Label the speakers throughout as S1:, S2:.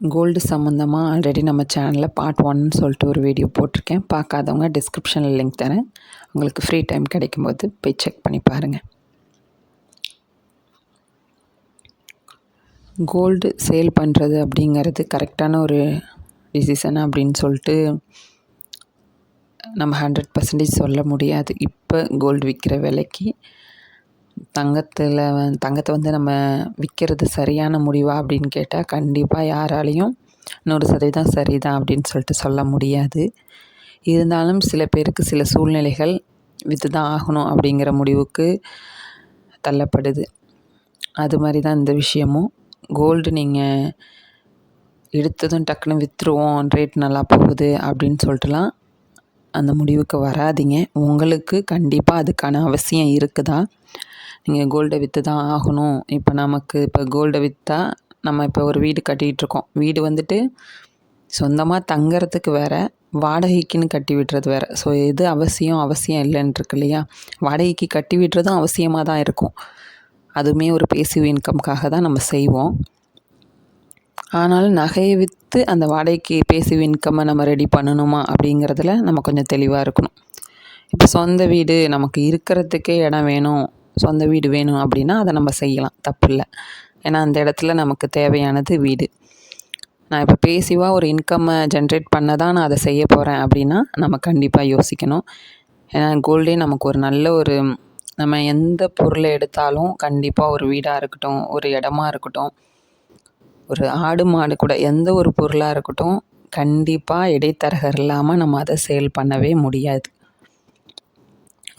S1: Gold சம்மந்தமாக already நம்ம சேனலில் பார்ட் ஒன்னு சொல்லிட்டு ஒரு வீடியோ போட்டிருக்கேன். பார்க்காதவங்க டிஸ்கிரிப்ஷனில் லிங்க் தரேன். உங்களுக்கு ஃப்ரீ டைம் கிடைக்கும்போது போய் செக் பண்ணி பாருங்கள் கோல்டு சேல் பண்ணுறது அப்படிங்கிறது கரெக்டான ஒரு டிசிஷன் அப்படின்னு சொல்லிட்டு நம்ம ஹண்ட்ரட் பர்சன்டேஜ் சொல்ல முடியாது. இப்போ கோல்டு விற்கிற விலைக்கு தங்கத்தில் வ- தங்கத்தை வந்து நம்ம விற்கிறது சரியான முடிவா அப்படின்னு கேட்டால் கண்டிப்பாக யாராலையும் நூறு சதவீதம் சரிதான் அப்படின்னு சொல்லிட்டு சொல்ல முடியாது. இருந்தாலும் சில பேருக்கு சில சூழ்நிலைகள் விற்று தான் ஆகணும் அப்படிங்கிற முடிவுக்கு தள்ளப்படுது. அது மாதிரி தான் இந்த விஷயமும். கோல்டு நீங்கள் எடுத்ததும் டக்குன்னு விற்றுருவோம் ரேட் நல்லா போகுது அப்படின்னு சொல்லிட்டுலாம் அந்த முடிவுக்கு வராதீங்க. உங்களுக்கு கண்டிப்பாக அதுக்கான அவசியம் இருக்குதா நீங்கள் கோல்டை விற்று தான் ஆகணும். இப்போ நமக்கு இப்போ கோல்டை விற்றா நம்ம இப்போ ஒரு வீடு கட்டிகிட்டு இருக்கோம். வீடு வந்துட்டு சொந்தமாக தங்கிறதுக்கு வேறு வாடகைக்குன்னு கட்டி விடுறது வேறு. ஸோ எது அவசியம் அவசியம் இல்லைன்னு இருக்கு இல்லையா? வாடகைக்கு கட்டி விடுறதும் அவசியமாக தான் இருக்கும். அதுவுமே ஒரு பேசிவ் இன்கம்காக தான் நம்ம செய்வோம். ஆனாலும் நகையை விற்று அந்த வாடகைக்கு பேசிவ் இன்கம்மை நம்ம ரெடி பண்ணணுமா அப்படிங்கிறதுல நம்ம கொஞ்சம் தெளிவாக இருக்கணும். இப்போ சொந்த வீடு நமக்கு இருக்கிறதுக்கே இடம் வேணும். சொந்த வீடு வேணும் அப்படின்னா அதை நம்ம செய்யலாம். தப்பு இல்லை ஏன்னா அந்த இடத்துல நமக்கு தேவையானது வீடு. நான் இப்போ பேசிவாக ஒரு இன்கம்மை ஜென்ரேட் பண்ண தான் நான் அதை செய்ய போகிறேன் அப்படின்னா நம்ம கண்டிப்பாக யோசிக்கணும். ஏன்னா கோல்டே நமக்கு ஒரு நல்ல ஒரு நம்ம எந்த பொருளை எடுத்தாலும் கண்டிப்பாக ஒரு வீடாக இருக்கட்டும் ஒரு இடமா இருக்கட்டும் ஒரு ஆடு மாடு கூட எந்த ஒரு பொருளாக இருக்கட்டும் கண்டிப்பாக இடைத்தரகர் இல்லாமல் நம்ம அதை சேல் பண்ணவே முடியாது.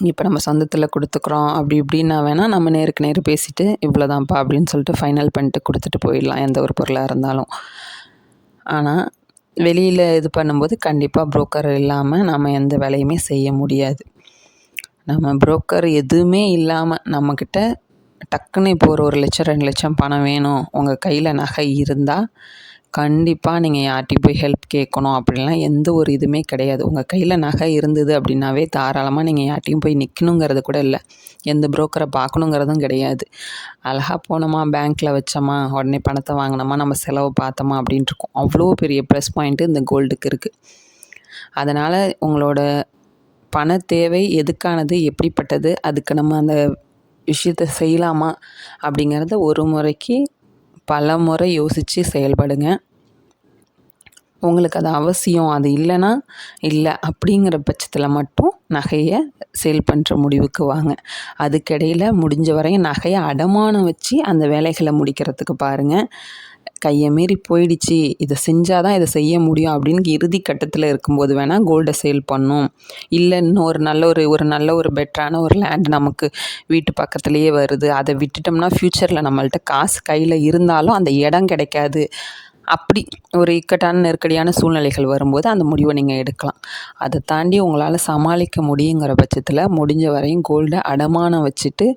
S1: இப்போ நம்ம சொந்தத்தில் கொடுத்துக்குறோம் அப்படி இப்படின்னா வேணால் நம்ம நேருக்கு நேர் பேசிட்டு இவ்வளோதான்ப்பா அப்படின்னு சொல்லிட்டு ஃபைனல் பண்ணிட்டு கொடுத்துட்டு போயிடலாம் எந்த ஒரு பொருளாக இருந்தாலும். ஆனால் வெளியில் இது பண்ணும்போது கண்டிப்பாக புரோக்கர் இல்லாமல் நம்ம எந்த வேலையுமே செய்ய முடியாது. நம்ம புரோக்கர் எதுவுமே இல்லாமல் நம்மக்கிட்ட டக்குன்னு இப்போ ஒரு ஒரு லட்சம் ரெண்டு லட்சம் பணம் வேணும். உங்கள் கையில் நகை இருந்தால் கண்டிப்பாக நீங்கள் யார்கிட்டையும் போய் ஹெல்ப் கேட்கணும் அப்படின்லாம் எந்த ஒரு இதுவுமே கிடையாது. உங்கள் கையில் நகை இருந்தது அப்படின்னாவே தாராளமாக நீங்கள் யார்கிட்டையும் போய் நிற்கணுங்கிறது கூட இல்லை. எந்த புரோக்கரை பார்க்கணுங்கிறதும் கிடையாது. அழகாக போனோமா பேங்க்கில் வச்சோமா உடனே பணத்தை வாங்கினோமா நம்ம செலவு பார்த்தோமா அப்படின்ட்டு இருக்கோம். அவ்வளோ பெரிய ப்ளஸ் பாயிண்ட்டு இந்த கோல்டுக்கு இருக்குது அதனால் உங்களோட பண தேவை எதுக்கானது எப்படிப்பட்டது அதுக்கு நம்ம அந்த விஷயத்த செய்யலாமா அப்படிங்கிறத ஒரு முறைக்கு பல முறை யோசித்து செயல்படுங்க. உங்களுக்கு அது அவசியம் அது இல்லைன்னா இல்லை அப்படிங்கிற பட்சத்தில் மட்டும் நகையை சேல் பண்ணுற முடிவுக்கு வாங்க. அதுக்கிடையில் முடிஞ்ச வரையும் நகையை அடமானம் வச்சு அந்த வேலைகளை முடிக்கிறதுக்கு பாருங்கள் கையை மீறி போயிடுச்சு. இதை செஞ்சால் தான் இதை செய்ய முடியும் அப்படின்னு இறுதி கட்டத்தில் இருக்கும்போது வேணால் கோல்டை சேல் பண்ணும். இல்லை இன்னும் ஒரு நல்ல ஒரு ஒரு நல்ல ஒரு பெட்டரான ஒரு லேண்ட் நமக்கு வீட்டு பக்கத்துலேயே வருது. அதை விட்டுட்டோம்னா ஃப்யூச்சரில் நம்மள்ட்ட காசு கையில் இருந்தாலும் அந்த இடம் கிடைக்காது. அப்படி ஒரு இக்கட்டான நெருக்கடியான சூழ்நிலைகள் வரும்போது அந்த முடிவை நீங்கள் எடுக்கலாம். அதை தாண்டி உங்களால் சமாளிக்க முடியுங்கிற பட்சத்தில் முடிஞ்ச வரையும் கோல்டை அடமானம் வச்சுட்டு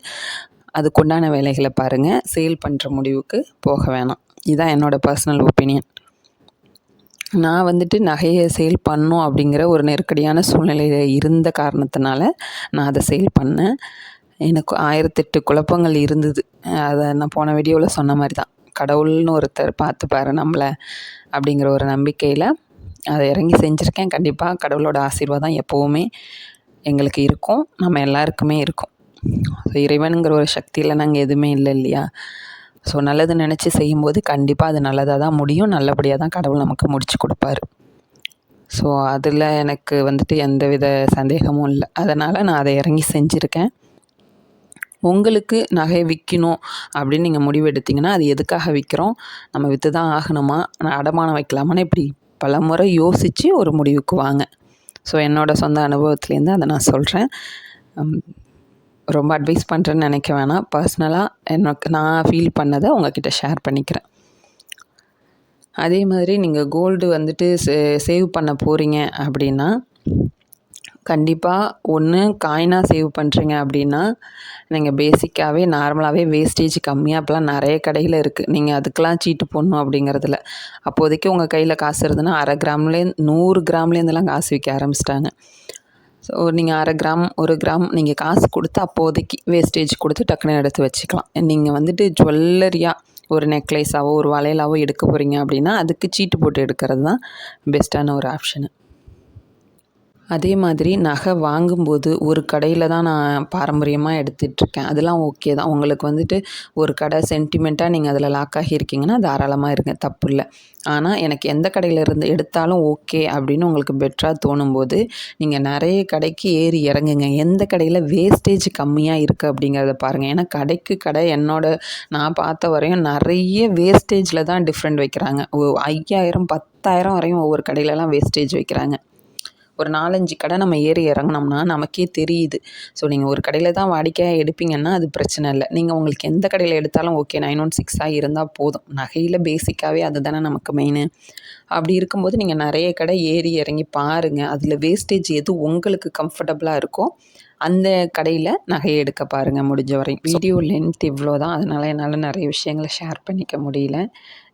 S1: அதுக்குண்டான வேலைகளை பாருங்கள் சேல் பண்ணுற முடிவுக்கு போக வேணாம். இதுதான் என்னோடய பர்சனல் ஒப்பீனியன் நான் வந்துட்டு நகையை சேல் பண்ணும் அப்படிங்கிற ஒரு நெருக்கடியான சூழ்நிலையில் இருந்த காரணத்தினால நான் அதை சேல் பண்ணேன். எனக்கு ஆயிரத்தெட்டு குழப்பங்கள் இருந்தது. அதை நான் போன வீடியோவில் சொன்ன மாதிரி தான் கடவுள்னு ஒருத்தர் பார்த்துப்பாரு நம்மளை அப்படிங்கிற ஒரு நம்பிக்கையில் அதை இறங்கி செஞ்சுருக்கேன். கண்டிப்பாக கடவுளோட ஆசீர்வாதம் எப்போவுமே எங்களுக்கு இருக்கும். நம்ம எல்லாருக்குமே இருக்கும். ஸோ இறைவனுங்கிற ஒரு சக்தியில் நாங்கள் எதுவுமே இல்லை இல்லையா? ஸோ நல்லது நினச்சி செய்யும்போது கண்டிப்பாக அது நல்லதாக தான் முடியும். நல்லபடியாக தான் கடவுள் நமக்கு முடிச்சு கொடுப்பாரு. ஸோ அதில் எனக்கு வந்துட்டு எந்தவித சந்தேகமும் இல்லை. அதனால் நான் அதை இறங்கி செஞ்சுருக்கேன். உங்களுக்கு நகை விற்கணும் அப்படின்னு நீங்கள் முடிவு எடுத்திங்கன்னா அது எதுக்காக விற்கிறோம் நம்ம விற்று தான் ஆகணுமா? நான் அடமானம் வைக்கலாமான்னு இப்படி பல முறை யோசித்து ஒரு முடிவுக்கு வாங்க. ஸோ என்னோடய சொந்த அனுபவத்துலேருந்து அதை நான் சொல்கிறேன் ரொம்ப அட்வைஸ் பண்ணுறேன்னு நினைக்க வேணாம். பர்சனலாக எனக்கு நான் ஃபீல் பண்ணதை உங்ககிட்ட ஷேர் பண்ணிக்கிறேன். அதே மாதிரி நீங்கள் கோல்டு வந்துட்டு சே சேவ் பண்ண போகிறீங்க அப்படின்னா கண்டிப்பாக ஒன்று காயினாக சேவ் பண்ணுறீங்க அப்படின்னா நீங்கள் பேசிக்காகவே நார்மலாகவே வேஸ்டேஜ் கம்மியாக இப்போலாம் நிறைய கடையில் இருக்குது நீங்கள் அதுக்கெலாம் சீட்டு போடணும் அப்படிங்கிறதுல அப்போதைக்கு உங்கள் கையில் காசு இருந்ததுன்னா அரை கிராம்லேருந்து நூறு கிராம்லேருந்துலாம் காசு விற்க ஆரம்பிச்சிட்டாங்க. ஸோ நீங்கள் அரை கிராம் ஒரு கிராம் நீங்கள் காசு கொடுத்து அப்போதைக்கு வேஸ்டேஜ் கொடுத்து டக்குன்னு எடுத்து வச்சுக்கலாம். நீங்கள் வந்துட்டு ஜுவல்லரியாக ஒரு நெக்லேஸாவோ ஒரு வளையலாவோ எடுக்க போகிறீங்க அப்படின்னா அதுக்கு சீட்டு போட்டு எடுக்கிறது தான் பெஸ்ட்டான ஒரு ஆப்ஷனு அதே மாதிரி நகை வாங்கும்போது ஒரு கடையில் தான் நான் பாரம்பரியமாக எடுத்துகிட்ருக்கேன் அதெல்லாம் ஓகே தான். உங்களுக்கு வந்துட்டு ஒரு கடை சென்டிமெண்ட்டாக நீங்கள் அதில் லாக் ஆகியிருக்கீங்கன்னா தாராளமாக இருங்க. தப்பு இல்லை. ஆனால் எனக்கு எந்த கடையில் இருந்து எடுத்தாலும் ஓகே அப்படின்னு உங்களுக்கு பெட்டராக தோணும்போது நீங்கள் நிறைய கடைக்கு ஏறி இறங்குங்க. எந்த கடையில் வேஸ்டேஜ் கம்மியாக இருக்குது அப்படிங்கிறத பாருங்கள் ஏன்னா கடைக்கு கடை என்னோட நான் பார்த்த வரையும் நிறைய வேஸ்டேஜில் தான் டிஃப்ரெண்ட் வைக்கிறாங்க. ஓ ஐயாயிரம் பத்தாயிரம் வரையும் ஒவ்வொரு கடையிலலாம் வேஸ்டேஜ் வைக்கிறாங்க. ஒரு நாலஞ்சு கடை நம்ம ஏறி இறங்குனோம்னா நமக்கே தெரியுது. ஸோ நீங்கள் ஒரு கடையில் தான் வாடிக்கையாக எடுப்பீங்கன்னா அது பிரச்சனை இல்லை. நீங்கள் உங்களுக்கு எந்த கடையில் எடுத்தாலும் ஓகே நைன் ஒன் சிக்ஸாக இருந்தால் போதும். நகையில் பேசிக்காகவே அது தானே நமக்கு மெயின் அப்படி இருக்கும்போது நீங்கள் நிறைய கடை ஏறி இறங்கி பாருங்கள் அதில் வேஸ்டேஜ் எது உங்களுக்கு கம்ஃபர்டபுளாக இருக்கோ அந்த கடையில் நகையை எடுக்க பாருங்கள் முடிஞ்ச வரையும். வீடியோ லென்த் இவ்வளோ தான் அதனால் என்னால் நிறைய விஷயங்களை ஷேர் பண்ணிக்க முடியல.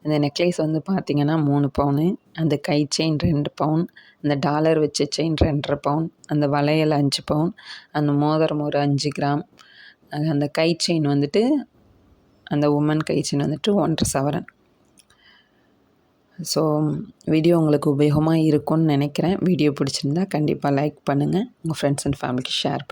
S1: இந்த நெக்லேஸ் வந்து பார்த்திங்கன்னா மூணு பவுனு அந்த கை செயின் ரெண்டு பவுன் அந்த டாலர் வச்ச செயின் ரெண்டரை பவுன் அந்த வளையல் அஞ்சு பவுன் அந்த மோதிரம் ஒரு அஞ்சு கிராம் அந்த கை செயின் வந்துட்டு அந்த உமன் கை செயின் வந்துட்டு ஒன்றரை சவரன். ஸோ வீடியோ உங்களுக்கு உபயோகமாக இருக்கும்னு நினைக்கிறேன். வீடியோ பிடிச்சிருந்தா கண்டிப்பாக லைக் பண்ணுங்கள் உங்கள் ஃப்ரெண்ட்ஸ் அண்ட் ஃபேமிலிக்கு ஷேர்